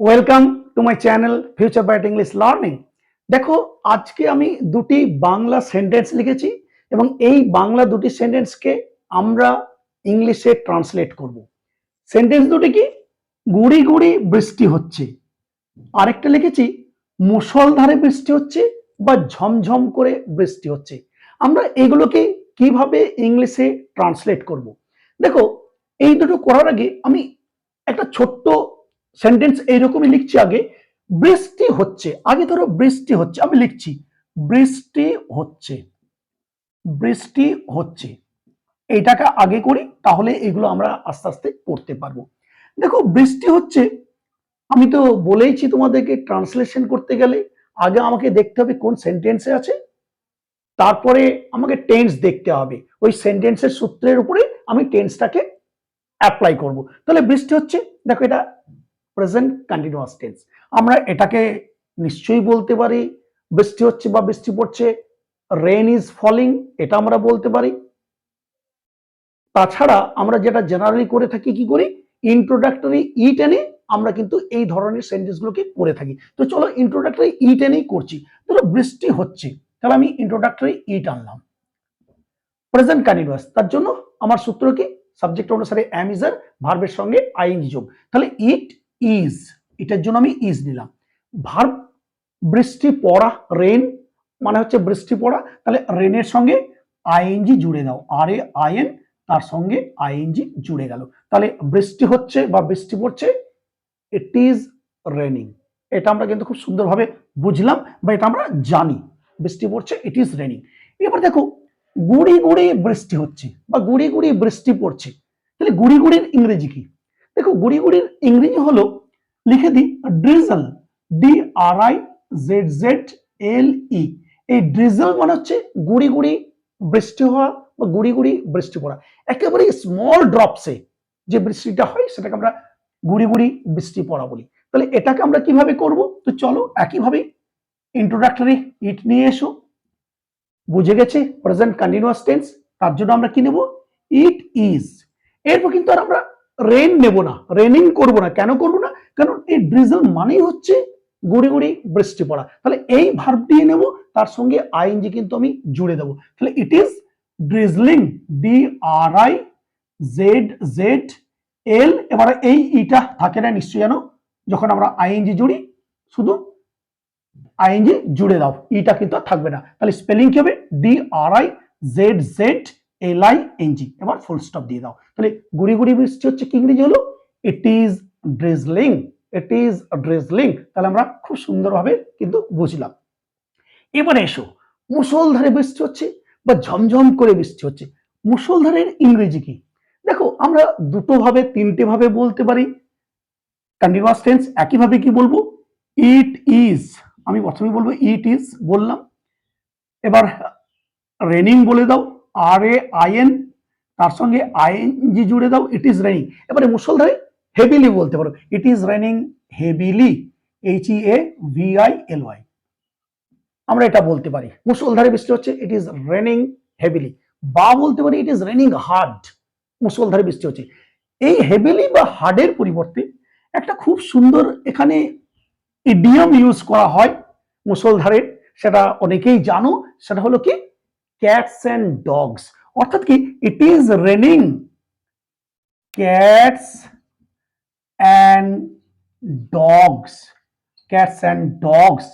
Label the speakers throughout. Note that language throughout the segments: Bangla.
Speaker 1: Welcome to my channel future bright English learning দেখো, আজকে আমি দুটি বাংলা সেন্টেন্স লিখেছি এবং এই বাংলা দুটি সেন্টেন্সকে আমরা ইংলিশে ট্রান্সলেট করব। সেন্টেন্স দুটি কি? গুড়ি গুড়ি বৃষ্টি হচ্ছে। আরেকটা লিখেছি মুষলধারে বৃষ্টি হচ্ছে বা ঝমঝম করে বৃষ্টি হচ্ছে। আমরা এগুলোকে কীভাবে ইংলিশে ট্রান্সলেট করব? দেখো, এই দুটো করার আগে আমি একটা ছোট্ট সেন্টেন্স এইরকমই লিখছি আগে। বৃষ্টি হচ্ছে। আগে ধরো বৃষ্টি হচ্ছে, আমি লিখছি, বৃষ্টি হচ্ছে বৃষ্টি হচ্ছে। এইটাকে আগে করি, তাহলে এগুলো আমরা আস্তে আস্তে করতে পারব। দেখো, বৃষ্টি হচ্ছে, আমি তো বলেইছি তোমাদেরকে ট্রান্সলেশন করতে গেলে, আগে আমাকে দেখতে হবে কোন সেন্টেন্সে আছে, তারপরে আমাকে টেন্স দেখতে হবে। ওই সেন্টেন্সের সূত্রের উপরে আমি টেন্সটাকে অ্যাপ্লাই করব। তাহলে বৃষ্টি হচ্ছে, দেখো এটা প্রেজেন্ট কন্টিনিউয়াস টেন্স আমরা এটাকে নিশ্চয়ই বলতে পারি, বৃষ্টি হচ্ছে বা বৃষ্টি পড়ছে রেন ইজ ফলিং এটা আমরা বলতে পারি। তাছাড়া আমরা যেটা জেনারেলি করে থাকি কি করি? ইন্ট্রোডাক্টরি ই টেনে আমরা কিন্তু এই ধরনের সেন্টেন্সগুলোকে করে থাকি। তো চলো ইন্ট্রোডাক্টরি ই টেনেই করছি। ধরো বৃষ্টি হচ্ছে, তাহলে আমি ইন্ট্রোডাক্টরি ই টানলাম প্রেজেন্ট কন্টিনিউয়াস তার জন্য আমার সূত্র কি? সাবজেক্ট অনুসারে অ্যাম ইজার ভার্বের সঙ্গে আইএনজি যোগ। তাহলে ইট ইজ এটার জন্য আমি ইজ নিলাম। ভার্ব বৃষ্টি পড়া রেন মানে হচ্ছে বৃষ্টি পড়া, তাহলে রেনের সঙ্গে আইএনজি জুড়ে দাও। আর এ আইএন তার সঙ্গে আইএনজি জুড়ে গেল। তাহলে বৃষ্টি হচ্ছে বা বৃষ্টি পড়ছে ইট ইজ রেনিং এটা আমরা কিন্তু খুব সুন্দরভাবে বুঝলাম বা এটা আমরা জানি। বৃষ্টি পড়ছে ইট ইজ রেনিং এবার দেখো, গুড়ি গুড়ি বৃষ্টি হচ্ছে বা গুড়ি গুড়ি বৃষ্টি পড়ছে। তাহলে গুড়ি গুড়ির ইংরেজি কি? দেখো গুড়ি গুড়ির ইংরেজি হলো লিখে দিই drizzle D R I Z Z L E এই ড্রিজল মানে হচ্ছে গুড়ি গুড়ি বৃষ্টি হওয়া বা গুড়ি গুড়ি বৃষ্টি পড়া। একেবারে স্মল ড্রপসে যে বৃষ্টিটা হয় সেটাকে আমরা গুড়ি গুড়ি বৃষ্টি পড়া বলি। তাহলে এটাকে আমরা কীভাবে করব? তো চলো একইভাবে ইন্ট্রোডাক্টরি ইট নিয়ে এসো। বুঝে গেছে? প্রেজেন্ট কন্টিনিউয়াস টেন্স তার জন্য আমরা কি নেব? ইট ইজ এরপর কিন্তু আর আমরা রেন নেব না রেনিং করব না। কেন করব না? কারণ এই ড্রিজল মানেই হচ্ছে গুড়ি গুড়ি বৃষ্টি পড়া। তাহলে এই ভার্ব দিয়ে নেব, তার সঙ্গে আইএনজি কিন্তু আমি জুড়ে দেবো। তাহলে it is drizzling D R I Z Z L এবারে এই ইটা থাকে না নিশ্চয়ই জানো? যখন আমরা আইএনজি জুড়ি, শুধু আইএনজি জুড়ে দাও। ইটা কিন্তু থাকবে না। তাহলে স্পেলিং কি হবে? D R I Z Z L I N G এবার ফুল স্টপ দিয়ে দাও। তাহলে গুড়ি গুড়ি বৃষ্টি হচ্ছে কি ইংরেজি হলো? It is drizzling it is drizzling তাহলে আমরা খুব সুন্দরভাবে কিন্তু বুঝলাম। এবারে এসো মুসলধারে বৃষ্টি হচ্ছে বা ঝমঝম করে বৃষ্টি হচ্ছে। মুসলধারের ইংরেজি কি? দেখো, আমরা দুটো ভাবে তিনটে ভাবে বলতে পারি। কন্টিনিউয়াস টেন্স একইভাবে কি বলব? ইট ইজ আমি প্রথমে বলব ইট ইজ বললাম। এবার রেনিং বলে দাও। আর এ আইএন তার সঙ্গে আইএনজি জুড়ে দাও ইট ইজ রেনিং এবারে মুসলধারে হেভিলি বলতে পারো। It is raining heavily H E A V I L Y আমরা এটা বলতে পারি। মুসলধারে বৃষ্টি হচ্ছে ইট ইজ রেনিং হেভিলি বা বলতে পারি ইট ইজ রেনিং হার্ড মুসলধারে বৃষ্টি হচ্ছে। এই হেভিলি বা হার্ডের পরিবর্তে একটা খুব সুন্দর এখানে ইডিয়াম ইউজ করা হয় মুসলধারের সেটা অনেকেই জানো, সেটা হলো কি? ক্যাটস অ্যান্ড ডগস অর্থাৎ কি? It is raining cats and dogs cats and dogs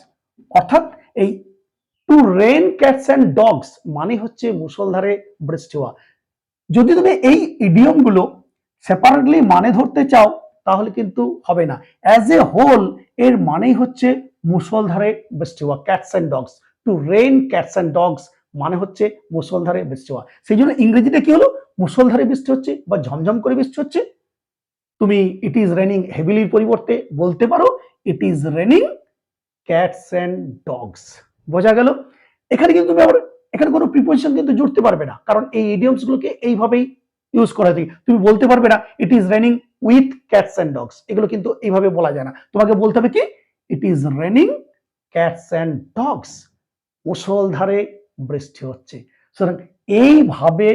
Speaker 1: অর্থাৎ এই to rain cats and dogs মানে হচ্ছে মুসলধারে বৃষ্টি হওয়া। যদি তুমি এই ইডিয়মগুলো সেপারেটলি মানে ধরতে চাও, তাহলে কিন্তু হবে না। অ্যাজ এ হোল এর মানেই হচ্ছে মুসলধারে বৃষ্টি হওয়া। Cats and dogs to rain cats and dogs মানে হচ্ছে মুসলধারে বৃষ্টি হওয়া। সেই জন্য ইংরেজিতে কি হলো? মুসলধারে বৃষ্টি হচ্ছে বা ঝমঝম করে বৃষ্টি হচ্ছে। তুমি ইট ইজ রেনিং হেভিলির পরিবর্তে বলতে পারো it is raining cats and dogs বোঝা গেল? এখানে কিন্তু তুমি এখানে কোনো প্রিপোজিশন কিন্তু জুড়তে পারবে না, কারণ এই ইডিয়মস গুলোকে এইভাবেই ইউজ করা যায় তুমি বলতে পারবে না it is raining with cats and dogs এগুলো কিন্তু এইভাবে বলা যায় না। তোমাকে বলতে হবে কি? It is raining cats and dogs মুসলধারে বৃষ্টি হচ্ছে। সুতরাং এইভাবে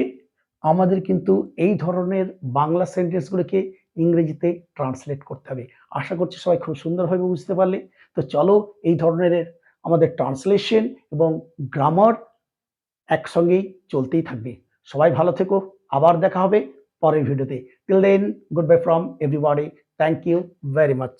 Speaker 1: আমাদের কিন্তু এই ধরনের বাংলা সেন্টেন্সগুলোকে ইংরেজিতে ট্রান্সলেট করতে হবে। আশা করছি সবাই খুব সুন্দরভাবে বুঝতে পারলে। তো চলো এই ধরনের আমাদের ট্রান্সলেশন এবং গ্রামার একসঙ্গেই চলতেই থাকবে। সবাই ভালো থেকো। আবার দেখা হবে পরের ভিডিওতে। Till then good bye from everybody thank you very much